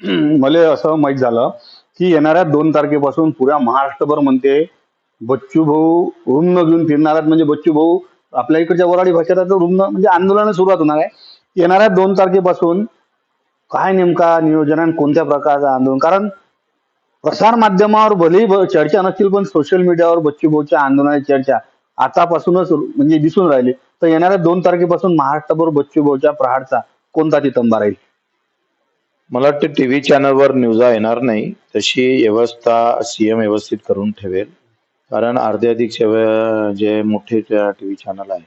मला असं माहीत झालं की येणाऱ्या दोन तारखेपासून पुऱ्या महाराष्ट्रभर म्हणते बच्चू भाऊ रुग्ण घेऊन फिरणार आहेत. म्हणजे बच्चू भाऊ आपल्या इकडच्या वराडी भाषेत रुग्ण म्हणजे आंदोलन सुरुवात होणार आहे. येणाऱ्या दोन तारखेपासून काय नेमका नियोजन आणि कोणत्या प्रकारचं आंदोलन? कारण प्रसार माध्यमावर भलेही चर्चा नसतील पण सोशल मीडियावर बच्चू भाऊच्या आंदोलनाची चर्चा आतापासूनच म्हणजे दिसून राहिली. तर येणाऱ्या दोन तारखेपासून महाराष्ट्रभर बच्चू भाऊच्या प्रहारचा कोणता तितंबा राहील? मला वाटतं टीव्ही चॅनलवर न्यूजा येणार नाही. तशी व्यवस्था सी एम व्यवस्थित करून ठेवेल. कारण अर्धे अधिकचे जे मोठे टी व्ही चॅनल आहे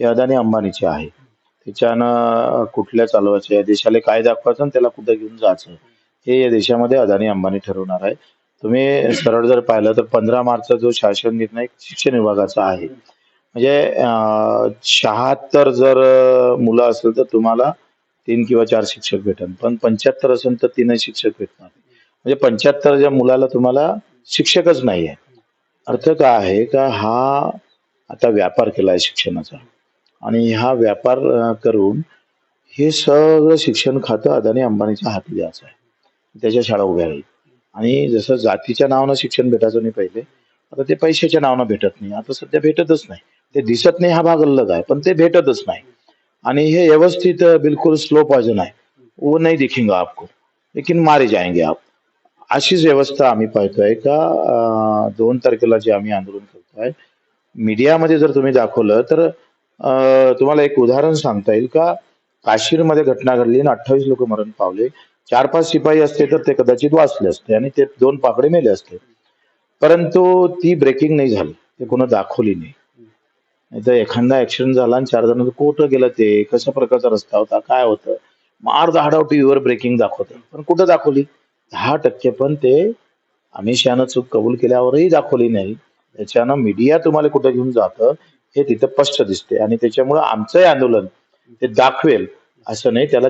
हे अदानी अंबानीचे आहे. त्याच्यानं कुठल्या चालवायचे? या देशाला काय दाखवायचं आणि त्याला कुठं घेऊन जायचं? हे या देशामध्ये अदानी अंबानी ठरवणार आहे. तुम्ही सरळ जर पाहिलं तर पंधरा मार्चचा जो शासन निर्णय शिक्षण विभागाचा आहे. म्हणजे शहात्तर जर मुलं असेल तर तुम्हाला तीन किंवा चार शिक्षक भेटन. पण पंच्याहत्तर असेल तर तीनही शिक्षक भेटणार. म्हणजे पंच्याहत्तरच्या मुलाला तुम्हाला शिक्षकच नाही आहे. अर्थ काय आहे का हा आता व्यापार केला आहे शिक्षणाचा. आणि हा व्यापार करून हे सगळं शिक्षण खातं अदानी अंबानीच्या हाती द्यायचं आहे. त्याच्या शाळा उभ्या राहील. आणि जसं जातीच्या नावानं शिक्षण भेटायचं नाही पहिले आता ते पैशाच्या नावानं भेटत नाही. आता सध्या भेटतच नाही. ते दिसत नाही हा भाग अलग आहे पण ते भेटतच नाही. आणि हे व्यवस्थित बिलकुल स्लो पॉइजन आहे. वो नहीं दिखेंगे आपको लेकिन मारे जाएंगे आप. अशीच व्यवस्था आम्ही पाहतोय का अं, दोन तारखेला जे आम्ही आंदोलन करतोय मीडियामध्ये जर तुम्ही दाखवलं तर अं, तुम्हाला एक उदाहरण सांगता येईल का? काश्मीरमध्ये घटना घडली आणि अठ्ठावीस लोक मरण पावले. चार पाच शिपाई असते तर ते कदाचित वाचले असते आणि ते दोन पाकडे मेले असते. परंतु ती ब्रेकिंग नाही झाली. ते कोणा दाखवली नाही. नाही तर एखादा ऍक्सिडेंट झाला आणि चार जण कुठं गेलं ते? कशा प्रकारचा रस्ता होता? काय होतं? मार धाडाव टीव्हीवर ब्रेकिंग दाखवतं. पण कुठं दाखवली? दहा टक्के पण ते अमित शहानं चूक कबूल केल्यावरही दाखवली नाही. त्याच्यानं मीडिया तुम्हाला कुठं घेऊन जातं हे तिथं स्पष्ट दिसते आणि त्याच्यामुळं आमचंही आंदोलन ते दाखवेल असं नाही. त्याला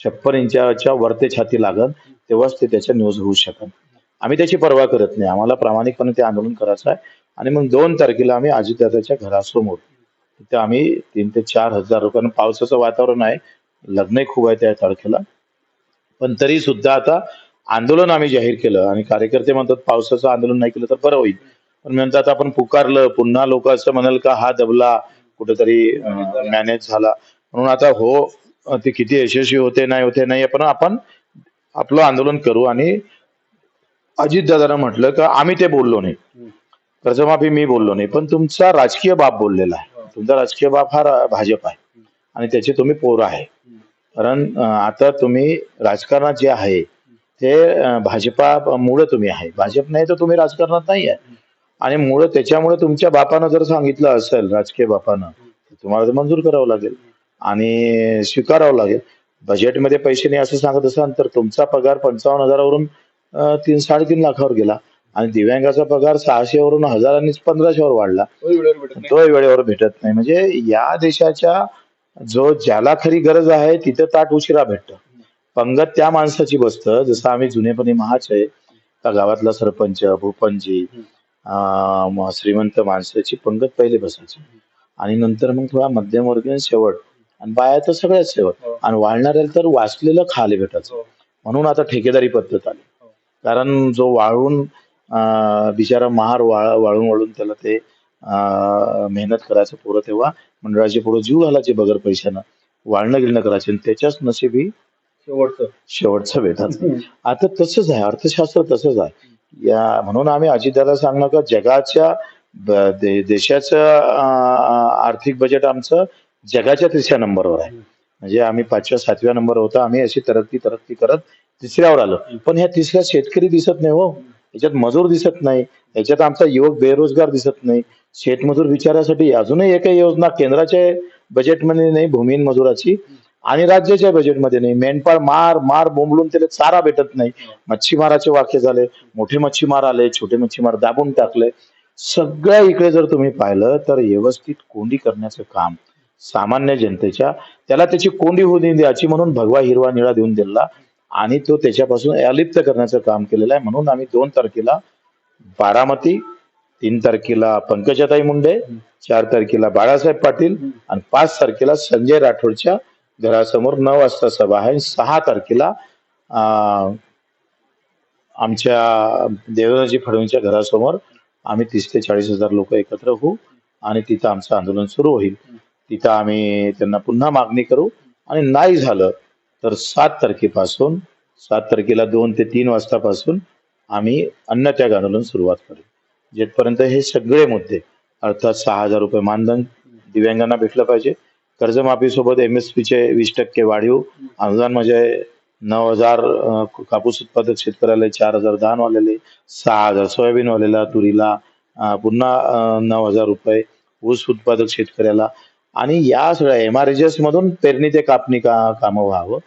छप्पन इंचाच्या वरते छाती लागल तेव्हाच ते त्याच्या न्यूज होऊ शकत आम्ही त्याची पर्वा करत नाही. आम्हाला प्रामाणिकपणे ते आंदोलन करायचं आहे. आणि मग दोन तारखेला आम्ही अजितदादाच्या घरासमोर. तिथे आम्ही तीन ते चार हजार लोकांना पावसाचं वातावरण आहे लग्नही खूप आहे त्या तारखेला. पण तरी सुद्धा आता आंदोलन आम्ही जाहीर केलं. आणि कार्यकर्ते म्हणतात पावसाचं आंदोलन नाही केलं तर बरं होईल. पण म्हणतात आपण पुकारलं पुन्हा लोक असं म्हणाल का हा दबला कुठेतरी मॅनेज झाला. म्हणून आता हो ते किती यशस्वी होते नाही होते नाही पण आपण आपलं आंदोलन करू. आणि अजितदादानं म्हटलं का आम्ही ते बोललो नाही. कर्जमाफी मी बोललो नाही पण तुमचा राजकीय बाप बोललेला आहे. तुमचा राजकीय बाप हा भाजप आहे. आणि त्याचे तुम्ही पोर आहे. कारण आता तुम्ही राजकारणात जे आहे ते भाजपा मुळे तुम्ही आहे. भाजप नाही तर तुम्ही राजकारणात नाही आहे. आणि मुळे त्याच्यामुळे तुमच्या बापानं जर सांगितलं असेल राजकीय बापानं तर तुम्हाला ते मंजूर करावं लागेल. आणि स्वीकारावं लागेल. बजेटमध्ये पैसे नाही असं सांगत असाल तर तुमचा पगार पंचावन्न हजारावरून तीन साडेतीन लाखावर गेला. आणि दिव्यांगाचा पगार सहाशेवरून हजारांनीच पंधराशेवर वाढला. तोही वेळेवर भेटत नाही. म्हणजे या देशाच्या जो ज्याला खरी गरज आहे तिथं ताट उशिरा भेटतं. पंगत त्या माणसाची बसतं. जसं आम्ही जुनेपणी महाच आहे. त्या गावातला सरपंच भूपंची श्रीमंत माणसाची पंगत पहिले बसायची. आणि नंतर मग थोडा मध्यमवर्गीय शेवट. आणि बाया तर सगळ्यात शेवट. आणि वाळणाऱ्याला तर वाचलेलं खाले भेटायचं. म्हणून आता ठेकेदारी पद्धत आली. कारण जो वाळून अं, बिचारा महार वाळ वाळून वाळून त्याला ते अं, मेहनत करायचं पोरं तेव्हा. मंडळाचे पुढे जीव घालायचे बगर पैशानं. वाळणं गिळणं करायचे. आणि त्याच्याच नशिबी शेवटचं. शेवटचं भेटायचं आता तसंच आहे. अर्थशास्त्र तसंच आहे. या म्हणून आम्ही अजितदादा सांगणं का जगाच्या दे- देशाचं आर्थिक बजेट आमचं जगाच्या तिसऱ्या नंबरवर आहे. म्हणजे आम्ही पाचव्या सातव्या नंबर होता. आम्ही अशी तरक्की तरक्की करत तिसऱ्यावर आलो. पण ह्या तिसऱ्या शेतकरी दिसत नाही हो. याच्यात मजूर दिसत नाही याच्यात आमचा युवक बेरोजगार दिसत नाही. शेतमजूर विचारासाठी अजूनही एकही योजना केंद्राच्या बजेटमध्ये नाही भूमिहीन मजुराची. आणि राज्याच्या बजेटमध्ये नाही. मेंढपाळ मार मार बोंबलून त्याला चारा भेटत नाही. मच्छीमाराचे वाक्य झाले मोठे मच्छीमार आले छोटे मच्छीमार दाबून टाकले. सगळ्या इकडे जर तुम्ही पाहिलं तर व्यवस्थित कोंडी करण्याचं काम सामान्य जनतेच्या त्याला त्याची कोंडी होऊ देऊन द्यायची म्हणून भगवा हिरवा निळा देऊन दिला. आणि तो त्याच्यापासून अलिप्त करण्याचं काम केलेलं आहे. म्हणून आम्ही दोन तारखेला बारामती तीन तारखेला पंकजाताई मुंडे चार तारखेला बाळासाहेब पाटील आणि पाच तारखेला संजय राठोडच्या घरासमोर नऊ वाजता सभा आहे. सहा तारखेला आमच्या देवेंद्रजी फडणवीसच्या घरासमोर आम्ही तीस ते चाळीस हजार लोक एकत्र होऊ आणि तिथं आमचं आंदोलन सुरू होईल. तिथं आम्ही त्यांना पुन्हा मागणी करू. आणि नाही झालं तर सात तारखेपासून सात तारखेला दोन ते तीन वाजतापासून आम्ही अन्नत्याग आंदोलन सुरुवात करू. जेथपर्यंत हे सगळे मुद्दे अर्थात सहा हजार रुपये मानधन दिव्यांगांना भेटलं पाहिजे कर्जमाफीसोबत एम एस पीचे वीस टक्के वाढीव अनुदान म्हणजे नऊ हजार कापूस उत्पादक शेतकऱ्याला चार हजार धान वालेले सहा हजार सोयाबीन वालेला तुरीला पुन्हा नऊ हजार रुपये ऊस उत्पादक शेतकऱ्याला आणि या सगळ्या एम मधून पेरणी ते कापणी का कामं व्हावं.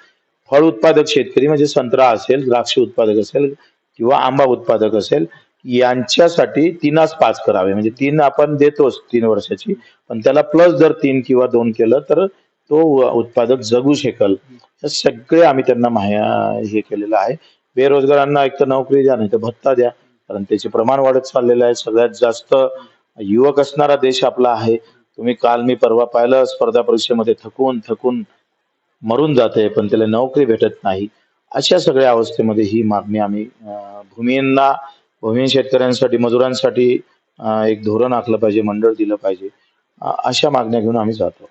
फळ उत्पादक शेतकरी म्हणजे संत्रा असेल द्राक्ष उत्पादक असेल किंवा आंबा उत्पादक असेल यांच्यासाठी तीनास पाच करावे. म्हणजे तीन आपण देतोच तीन वर्षाची. पण त्याला प्लस जर तीन किंवा दोन केलं तर तो उत्पादक जगू शकेल. हे सगळे आम्ही त्यांना माया हे केलेलं आहे. बेरोजगारांना एक तर नोकरी द्या नाही तर भत्ता द्या. कारण त्याचे प्रमाण वाढत चाललेलं आहे. सगळ्यात जास्त युवक असणारा देश आपला आहे. तुम्ही काल मी परवा पाहिलं स्पर्धा परीक्षेमध्ये थकून थकून मरून जाते पण त्याला नोकरी भेटत नाही. अशा सगळ्या अवस्थेमध्ये ही मागणी आम्ही भूमींना भूमीहीन शेतकऱ्यांसाठी मजुरांसाठी एक धोरण आखलं पाहिजे मंडळ दिलं पाहिजे. अशा मागण्या घेऊन आम्ही जातो.